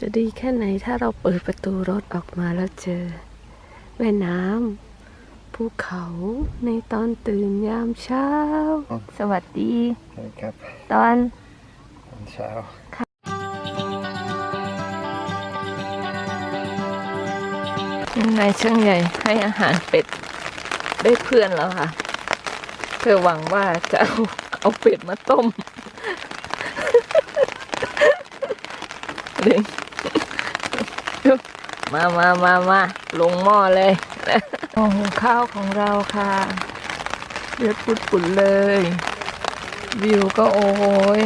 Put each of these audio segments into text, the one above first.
จะดีแค่ไหนถ้าเราเปิดประตูรถออกมาแล้วเจอ แม่น้ำภูเขาในตอนตื่นยามเช้า สวัสดีใช่ครับ ตอนตอนเช้านายช่างใหญ่ให้อาหารเป็ดได้เพื่อนแล้วค่ะเพื่อหวังว่าจะเอาเอาเป็ดมาต้ม เลย มามามามาลงหม้อเลยหม้อหุงข้าวของเราค่ะเลือดปุดๆเลย วิวก็โอ้ย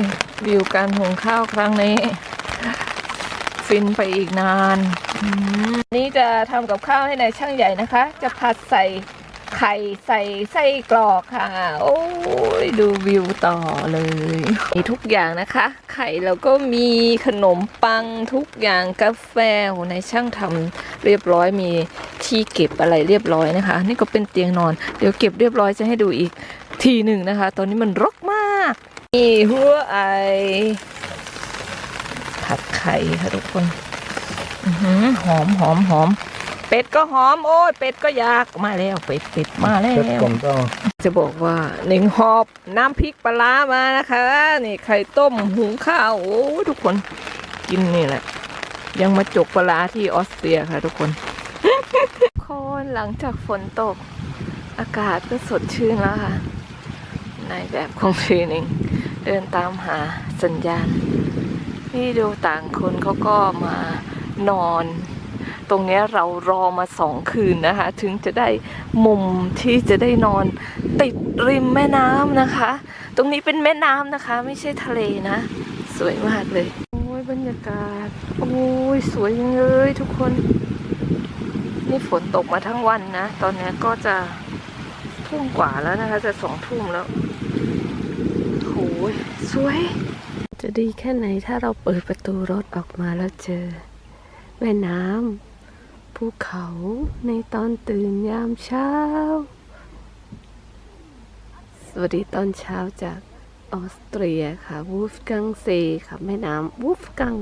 วิวการหุงข้าวครั้งนี้ ฟินไปอีกนาน นี่จะทำกับข้าวให้นายช่างใหญ่นะคะ จะผัดใส่ ไข่ใส่ไส้กรอกค่ะ โอ้ยดูวิวต่อเลย มีทุกอย่างนะคะ ไข่แล้วก็มีขนมปังทุกอย่างกาแฟโหนช่างทำเรียบร้อยมีที่เก็บอะไรเรียบร้อยนะคะ นี่ก็เป็นเตียงนอน เดี๋ยวเก็บเรียบร้อยจะให้ดูอีกทีหนึ่งนะคะ ตอนนี้มันรกมากนี่หัวไอผัดไข่ค่ะทุกคนอื้อหือหอมหอมหอม เป็ดก็หอมโอ้ยเป็ดก็อยากมาแล้วเป็ดเป็ดมาแล้เช็ดวก่อนต้องจะบอกว่าหนึ่งหอบน้ำพริกปลาร้ามานะคะ นี่ไข่ต้มหุงข้าวโอ้ยทุกคนกินนี่แหละ ยังมาจกปลาร้าที่ออสเตรียค่ะ ทุกคน คนหลังจากฝนตก อากาศก็สดชื่นแล้วค่ะ ในแบบของทรีนิงเดินตามหาสัญญาณนี่ดูต่างคนเขาก็มานอน ตรงนี้เรารอมาสองคืนนะคะ ถึงจะได้มุมที่จะได้นอนติดริมแม่น้ำนะคะ ตรงนี้เป็นแม่น้ำนะคะ ไม่ใช่ทะเลนะ สวยมากเลย โอ้ยบรรยากาศ โอ้ยสวยจังเลยทุกคน นี่ฝนตกมาทั้งวันนะ ตอนนี้ก็จะทุ่มกว่าแล้วนะคะ จะสองทุ่มแล้วโอ้ยสวย จะดีแค่ไหนถ้าเราเปิดประตูรถออกมาแล้วเจอแม่น้ำ ภูเขาในตอนตื่นยามเช้า สวัสดีตอนเช้าจากออสเตรียค่ะ วูฟกังเซค่ะ แม่น้ำวูฟกัง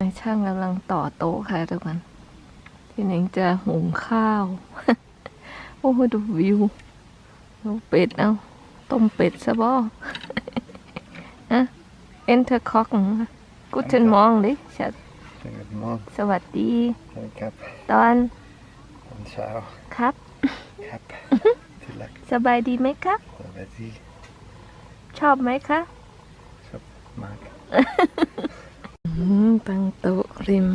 นายช่างกำลังต่อโต๊ะค่ะทุกคนที่หนิงจะหุงข้าว โอ้โหดูวิวดูเป็ดเอาต้มเป็ดซะบ่อะเอนเตอร์คอกกูเทนมองดิชัด เช็ดมองสวัสดีใช่ครับ ตอนตอนเช้าครับ ครับที่รักสบายดีไหมครับสวัสดีชอบไหมคะชอบมากตั้งโต๊ะริม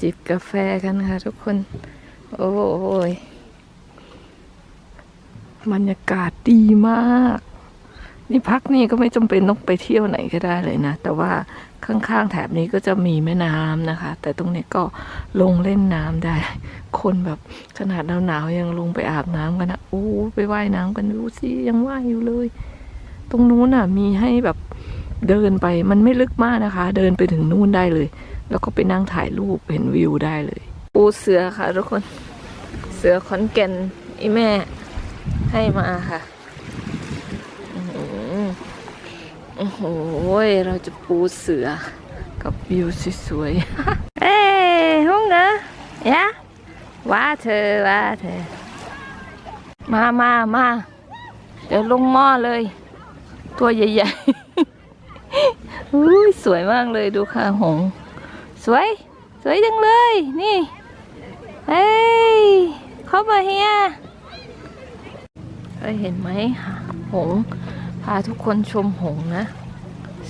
จิบกาแฟกันค่ะทุกคน โอ้ยบรรยากาศดีมาก นี่พักนี่ก็ไม่จำเป็นต้องไปเที่ยวไหนก็ได้เลยนะ แต่ว่าข้างๆแถบนี้ก็จะมีแม่น้ำนะคะ แต่ตรงนี้ก็ลงเล่นน้ำได้ คนแบบขนาดหนาวๆยังลงไปอาบน้ำกันนะโอ้ไปว่ายน้ำกันดูสิยังว่ายอยู่เลย ตรงนู้นน่ะมีให้แบบเดินไปมันไม่ลึกมากนะคะ เดินไปถึงนู่นได้เลย แล้วก็ไปนั่งถ่ายรูปเห็นวิวได้เลย ปูเสือค่ะทุกคนเสือขอนแก่นไอแม่ให้มาค่ะอื้อหือ โอ้โห เราจะปูเสือกับวิวสวยๆ เอ้ห้องนอะยะว่าเธอว่าเธอ มามามาเดี๋ยวลงหม้อเลย ตัวใหญ่ๆอุ้ยสวยมากเลยดูค่ะหงส์สวย สวยจังเลย นี่ เฮ้ย เข้ามาเฮียเคยเห็นไหมหงส์ พาทุกคนชมหงนะ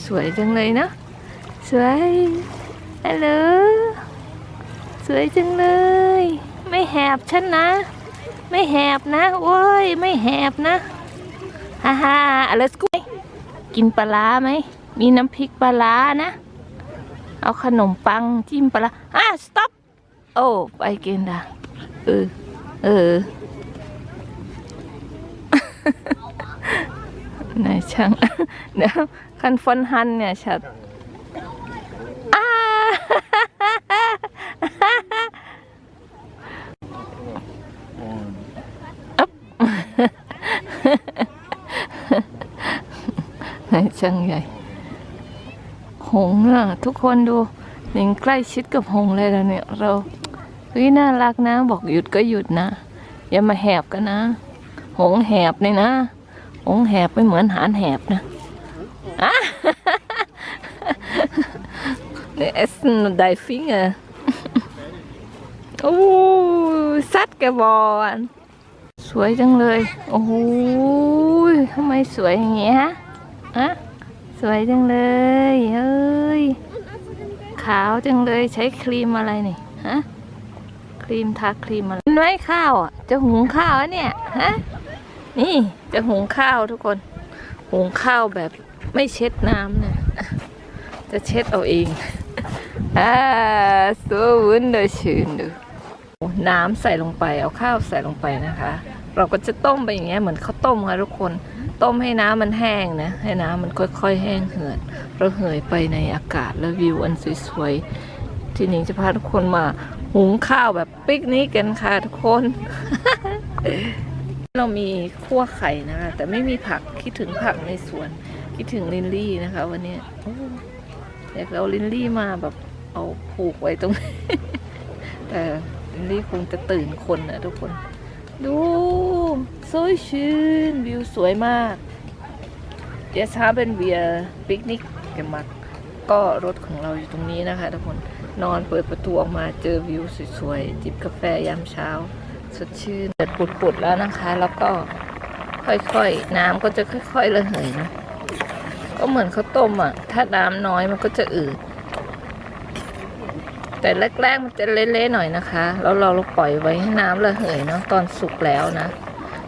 สวยจังเลยนะ สวยฮัลโหลสวยจังเลย ไม่แหบฉันนะ ไม่แหบนะโอ้ยไม่แหบนะฮ่าฮ่า let's go กินปลาไหมมีน้ำพริกปลานะ เอาขนมปังจิ้มปลาอะ stop โอ้ไปกินนะเออเออ นายช่างเดี๋ยวคันฟอนฮันเนี่ยชัดอ้านายช่างใหญ่ หงน่ะทุกคนดูหนิงใกล้ชิดกับหงเลยแล้วเนี่ยเราเฮ้ยน่ารักนะ บอกหยุดก็หยุดนะ อย่ามาแหบกันนะ หงแหบเลยนะ หงส์แหบไม่เหมือนหานแหบนะอะนี่เอสนไดฟิงเออโอ้ซัดแกบอลสวยจังเลย โอ้โหทำไมสวยอย่างเงี้ยฮะอะสวยจังเลยเฮ้ยขาวจังเลยใช้ครีมอะไรนี่ฮะครีมทาครีมอะไรน้อยข้าวอะจะหุงข้าวเนี่ยฮะ นี่จะหุงข้าวทุกคน หุงข้าวแบบไม่เช็ดน้ำนี่ยจะเช็ดเอาเองอ่า so wunderschön ดูน้ำใส่ลงไปเอาข้าวใส่ลงไปนะคะ เราก็จะต้มไปอย่างเงี้ยเหมือนข้าวต้มค่ะทุกคนต้มให้น้ำมันแห้งนะ ให้น้ำมันค่อยๆ แห้งเหือดเราเหยไปในอากาศแล้ววิวอันสวยๆ ที่หนิงจะพาทุกคนมาหุงข้าวแบบปิกนิกกันค่ะทุกคน เรามีคั่วไข่นะคะแต่ไม่มีผักคิดถึงผักในสวน คิดถึงลินลี่นะคะ วันนี้อยากเอาลินลี่มาแบบเอาผูกไว้ตรงนี้แต่ลินลี่คงจะตื่นคนนะทุกคน ดูสวยชื่นวิวสวยมาก Jetzt haben wir Picknick gemacht ก็รถของเราอยู่ตรงนี้นะคะทุกคนนอนเปิดประตูออกมาเจอวิวสวยๆจิบกาแฟยามเช้า สดชื่นเดือดปุดๆแล้วนะคะ แล้วก็ค่อยๆ น้ำก็จะค่อยๆระเหยนะก็เหมือนข้าวต้มอะ ถ้าน้ำน้อยมันก็จะอืด แต่แรกๆมันจะเละๆหน่อยนะคะ แล้วเราเราปล่อยไว้ให้น้ำระเหยเนาะตอนสุกแล้วนะ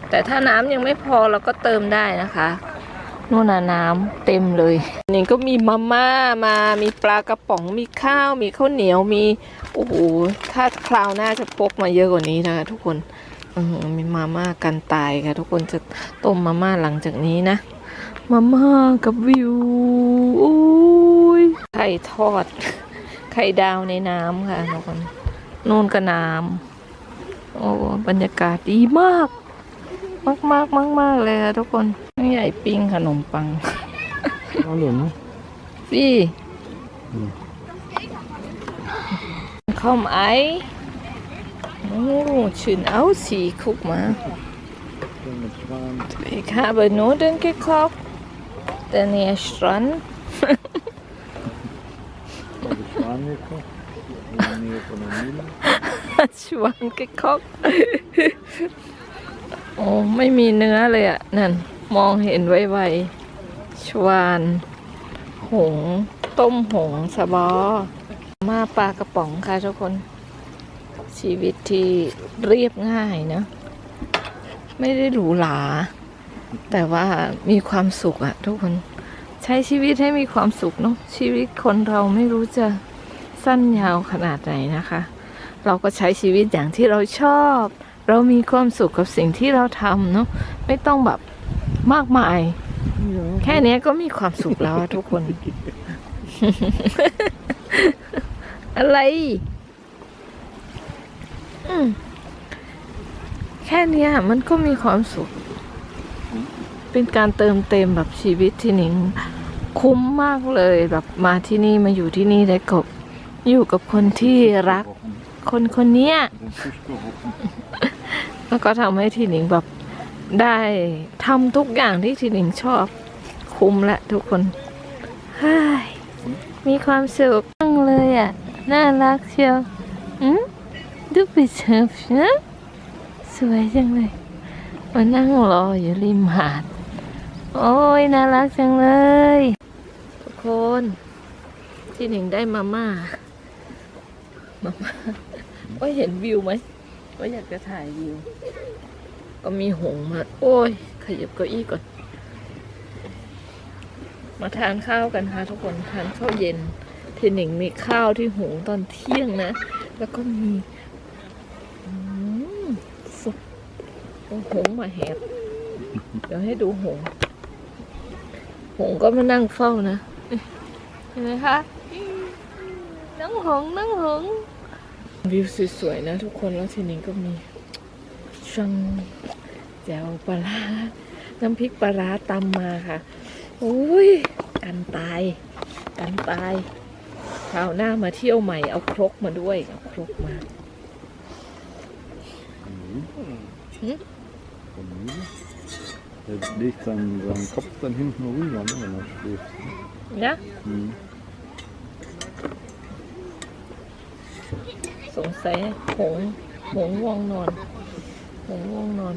แต่ถ้าน้ำยังไม่พอเราก็เติมได้นะคะ นู่นน่ะน้ำเต็มเลยนี่ก็มีมาม่ามามีปลากระป๋องมีข้าว มีข้าวเหนียวมีโอ้โหถ้าคราวหน้าจะพกมาเยอะกว่านี้นะคะทุกคนอือหือมีมาม่ากันตายค่ะ ทุกคนจะต้มมาม่าหลังจากนี้นะมาม่ากับวิวโอ้ยไข่ทอด ไข่ดาวในน้ำค่ะทุกคนนู่นก็น้ำโอ้บรรยากาศดีมาก มากมากมากมากๆเลยค่ะทุกคนนี่ ใหญ่ปิ้งขนมปังเอาหลุนพี่ข้าวไอ้โอ้ชื่นเอาสีคุกมาอีกฮะเบอร์โน้ดันกี่ครอบแต่เนี่ยสตรัน ชวนกิกครอกโอ้ไม่มีเนื้อเลยอะ นั่น มองเห็นไวๆชวาน หง ต้มหงส์สะบอ มาปลากระป๋องค่ะทุกคน ชีวิตที่เรียบง่ายนะ ไม่ได้หรูหรา แต่ว่ามีความสุขอะทุกคน ใช้ชีวิตให้มีความสุขเนาะ ชีวิตคนเราไม่รู้จะสั้นยาวขนาดไหนนะคะ เราก็ใช้ชีวิตอย่างที่เราชอบ เรามีความสุขกับสิ่งที่เราทำเนาะ ไม่ต้องแบบ มากมาย แค่เนี้ยก็มีความสุขแล้วอะทุกคน อะไรอืมแค่เนี้ยมันก็มีความสุข เป็นการเติมเต็มแบบชีวิตที่หนิง คุ้มมากเลยแบบมาที่นี่มาอยู่ที่นี่ได้กับอยู่กับคนที่รัก คนคนเนี้ย Den Fisch gerochen. แล้วก็ทำให้ทีหนิงแบบ ได้ทำทุกอย่างที่ทีหนิงชอบ คุ้มละทุกคนฮ้ยมีความสุขมากเลยอะ น่ารักเชียวอืมดูไปเชิฟนะสวยจังเลยมานั่งรออยู่ริมหาด โอ้ยน่ารักจังเลย ทุกคน ที่หนิงได้มาม่ามาม่าว่าเห็นวิวไหมว่าอยากจะถ่ายวิว ก็มีหงมา โอ้ย ขยับเก้าอี้ก่อน มาทานข้าวกันค่ะทุกคน ทานข้าวเย็นเทหนิงมีข้าวที่หงตอนเที่ยงนะ แล้วก็มีสุกโอ้หงมาแหบ เดี๋ยวให้ดูหง หงก็มานั่งเฝ้านะ เห็นไหมคะน้องหงน้องหงวิวสวยๆนะทุกคนแล้วทีนี้ก็มีช่าง แจ่วปลาร้าน้ำพริกปลาร้าตำมาค่ะโอ้ยกันตาย กันตายคราวหน้ามาเที่ยวใหม่เอาครกมาด้วยเอาครกมา Mm. Mm. Det är dit den, den kopten hinten och ryggen. eller något. Det- นะ Mm. สงสัยหงหงง่วงนอนหงง่วงนอน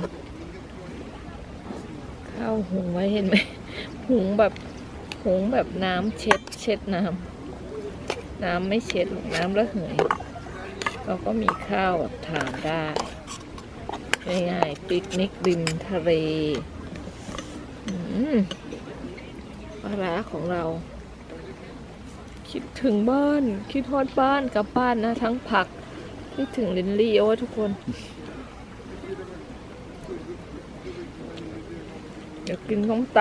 ข้าวหุงไว้เห็นไหมหุงแบบหุงแบบน้ำเช็ด เช็ดน้ำน้ำไม่เช็ดหรอกน้ำระเหยเราก็มีข้าวแบบทานได้ง่ายๆปิกนิกริมทะเลอืมปลาร้าของเรา คิดถึงบ้าน คิดทอดบ้านกลับบ้านนะ ทั้งผัก คิดถึงลินลี่โอ้ทุกคน อยากกินข้มต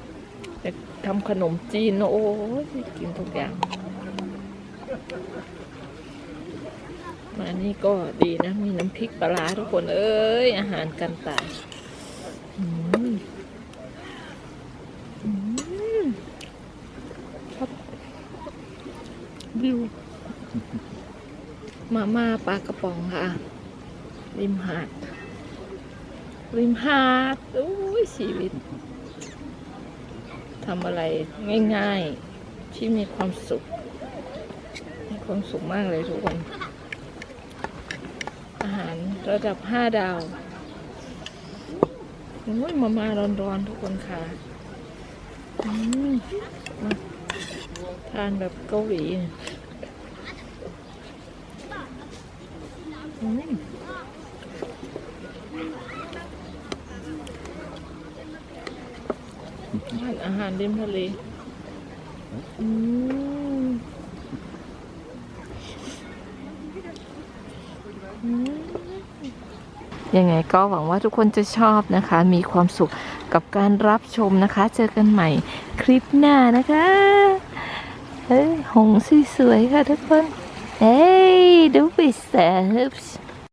ำอยากทำขนมจีนโอ้ยกินทุกอย่างมานี่ก็ดีนะ มีน้ำพริกปลาทุกคนเอ้ย อาหารกันตายครับวิวมาม่าปลากระป๋องค่ะ ริมหาด ริมหาดโอ้ยชีวิตทำอะไรง่าย ๆ ที่มีความสุข มีความสุขมากเลยทุกคน อาหารระดับห้าดาวโอ้ยมามาร้อนๆทุกคนค่ะอืมมาทานแบบเกาหลีเนี่ยอืมทานอา หารริมทะเล อืมอืมยังไงก็หวังว่าทุกคนจะชอบนะคะ มีความสุขกับการรับชมนะคะ เจอกันใหม่คลิปหน้านะคะ เฮ้ย หงสวยๆค่ะทุกคน เฮ้ย ดูบิสเซอร์